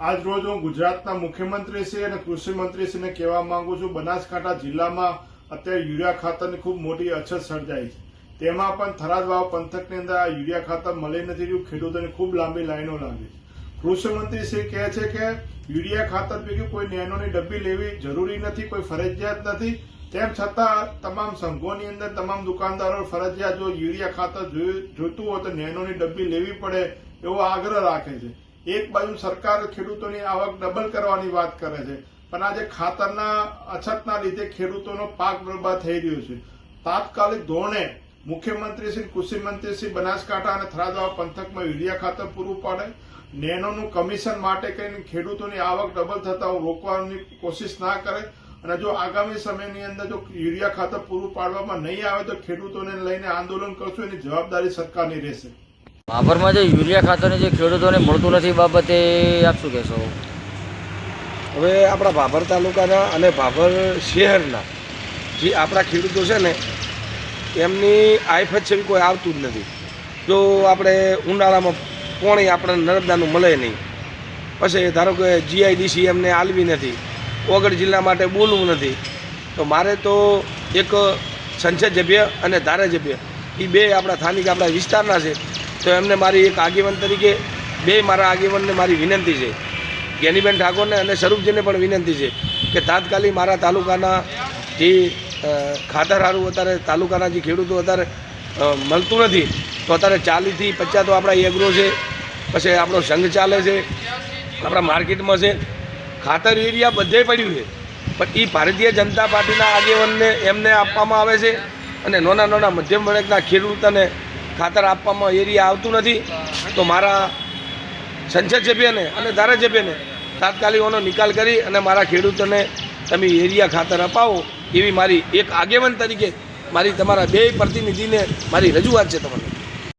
આજ રોજ હું ગુજરાતના મુખ્યમંત્રી શ્રી અને કૃષિમંત્રી શ્રીને કહેવા માંગુ છું, બનાસકાંઠા જિલ્લામાં અત્યારે યુરિયા ખાતરની ખૂબ મોટી અછત સર્જાઈ છે. તેમાં પણ થરાદ વાવ પંથકની અંદર આ યુરિયા ખાતર મળી નથી રહ્યું, ખેડૂતોને ખૂબ લાંબી લાઈનો લાગે છે. કૃષિ શ્રી કહે છે કે, યુરિયા ખાતર પૈકી કોઈ નેનોની ડબ્બી લેવી જરૂરી નથી, કોઈ ફરજિયાત નથી. તેમ છતાં, તમામ સંઘોની અંદર તમામ દુકાનદારો ફરજિયાત જો યુરિયા ખાતર જોઈ- જોઈતું હોય તો નેનોની ડબ્બી લેવી પડે એવો આગ્રહ રાખે છે. એક બાજુ સરકાર ખેડૂતોની આવક ડબલ કરવાની વાત કરે છે. પણ આજે ખાતરના અછતના લીધે ખેડૂતોનો પાક બરબાદ થઈ રહ્યો છે. તાત્કાલિક ધોરણે મુખ્યમંત્રી શ્રી, કૃષિ મંત્રી શ્રી બનાસકાંઠા અને થરાદવા પંથકમાં યુરિયા ખાતર પૂરું પાડે. નેનોનું કમિશન માટે કરીને ખેડૂતોની આવક ડબલ થતા રોકવાની કોશિશ ના કરે. અને જો આગામી સમયની અંદર જો યુરિયા ખાતર પૂરું પાડવામાં નહીં આવે તો ખેડૂતોને લઈને આંદોલન કરશું એની જવાબદારી સરકારની રહેશે. ભાભરમાં જે યુરિયા ખાતરને જે ખેડૂતોને મળતું નથી બાબતે આપ શું કહેશો? હવે આપણા ભાભર તાલુકાના અને ભાભર શહેરના જે આપણા ખેડૂતો છે ને, એમની આઈફત છે કોઈ આવતું જ નથી. જો આપણે ઉનાળામાં પોણી આપણે નર્મદાનું મળે નહીં, પછી ધારો કે જીઆઈડીસી એમને આલવી નથી, ઓગળ જિલ્લા માટે બોલવું નથી, તો મારે તો એક સંસદ સભ્ય અને ધારાસભ્ય એ બે આપણા સ્થાનિક આપણા વિસ્તારના છે તો એમને મારી એક આગેવાન તરીકે, બે મારા આગેવાનને મારી વિનંતી છે. જ્ઞાનીબેન ઠાકોરને અને સ્વરૂપજીને પણ વિનંતી છે કે તાત્કાલિક મારા તાલુકાના જે ખાતર હારું અત્યારે તાલુકાના જે ખેડૂતો અત્યારે મળતું નથી, તો અત્યારે ચાલીસથી પચાસ તો આપણા એગ્રો છે, પછી આપણો સંઘ ચાલે છે, આપણા માર્કેટમાં છે. ખાતર એરિયા બધે પડ્યું છે, પણ એ ભારતીય જનતા પાર્ટીના આગેવાનને એમને આપવામાં આવે છે અને નાના નાના મધ્યમ વર્ગના ખેડૂતોને ખાતર આપવામાં એરિયા આવતું નથી. તો મારા સંસદ સભ્યને અને ધારાસભ્યને તાત્કાલિક એનો નિકાલ કરી અને મારા ખેડૂતોને તમે એરિયા ખાતર અપાવો એવી મારી એક આગેવાન તરીકે મારી તમારા બે પ્રતિનિધિને મારી રજૂઆત છે તમને